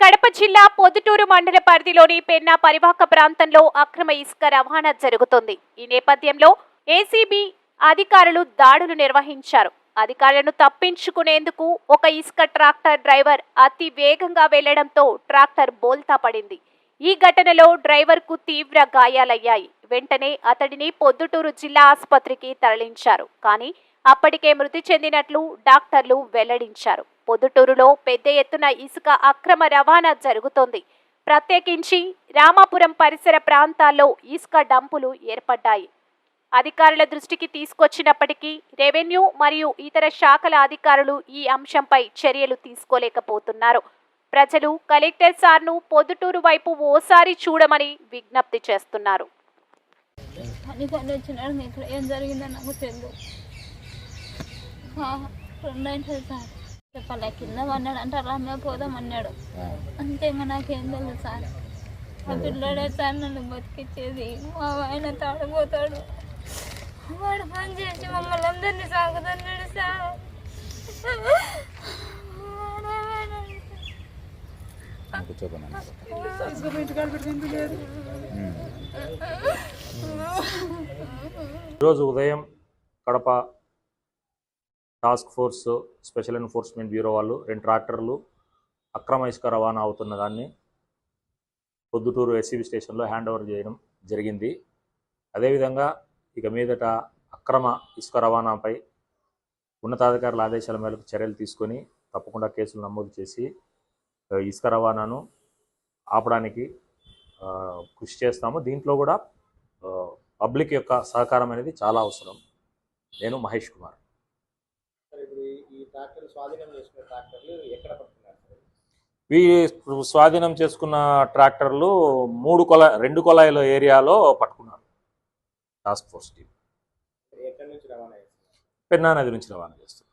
కడప జిల్లా పొద్దుటూరు మండల పరిధిలోని పెన్నా పరివాహక ప్రాంతంలో అక్రమ ఇసుక రవాణా జరుగుతుంది. ఈ నేపథ్యంలో ఏసీబీ అధికారులు దాడులు నిర్వహించారు. అధికారులను తప్పించుకునేందుకు ఒక ఇసుక ట్రాక్టర్ డ్రైవర్ అతి వేగంగా వెళ్ళడంతో ట్రాక్టర్ బోల్తా పడింది. ఈ ఘటనలో డ్రైవర్కు తీవ్ర గాయాలయ్యాయి. వెంటనే అతడిని పొద్దుటూరు జిల్లా ఆసుపత్రికి తరలించారు. కానీ అప్పటికే మృతి చెందినట్లు డాక్టర్లు వెల్లడించారు. పొద్దుటూరులో పెద్ద ఎత్తున ఇసుక అక్రమ రవాణా జరుగుతోంది. ప్రత్యేకించి రామాపురం పరిసర ప్రాంతాల్లో ఇసుక డంపులు ఏర్పడ్డాయి. అధికారుల దృష్టికి తీసుకొచ్చినప్పటికీ రెవెన్యూ మరియు ఇతర శాఖల అధికారులు ఈ అంశంపై చర్యలు తీసుకోలేకపోతున్నారు. ప్రజలు కలెక్టర్ సార్ను పొద్దుటూరు వైపు ఓసారి చూడమని విజ్ఞప్తి చేస్తున్నారు. సార్. చెప్పాలి కింద పన్నాడు అంటే రమ్య పోదాం అన్నాడు. అంతే ఇంకా నాకేం తెలియదు సార్. ఆ పిల్లడే సార్ నన్ను బతికిచ్చేది. మా ఆయన తాడిపోతాడు. వాడు పని చేసి మమ్మల్ని అందరినీ సాగుతున్నాడు సార్. ఈరోజు ఉదయం Kadapa task force special enforcement bureau వాళ్ళు రెండు ట్రాక్టర్లు అక్రమ ఇసుక రవాణా అవుతున్న దాన్ని పొద్దుటూరు ఎస్సీబీ స్టేషన్లో హ్యాండ్ ఓవర్ చేయడం జరిగింది. అదేవిధంగా ఇక మీదట అక్రమ ఇసుక రవాణాపై ఉన్నతాధికారుల ఆదేశాల మేరకు చర్యలు తీసుకొని తప్పకుండా కేసులు నమోదు చేసి ఇసుక రవాణాను ఆపడానికి కృషి చేస్తాము. దీంట్లో కూడా పబ్లిక్ యొక్క సహకారం అనేది చాలా అవసరం. నేను మహేష్ కుమార్. ఈ- ట్రాక్టర్ స్వాధీనం చేసుకున్న ట్రాక్టర్లు ఎక్కడ పడుతున్నారు ఈ స్వాధీనం చేసుకున్న ట్రాక్టర్లు మూడు కొల రెండు కొలాయిల ఏరియాలో పట్టుకున్నారు. Task force team. ఎక్కడి నుంచి రవాణా చేస్తున్నారు? పెన్నా నది నుంచి రవాణా చేస్తున్నారు.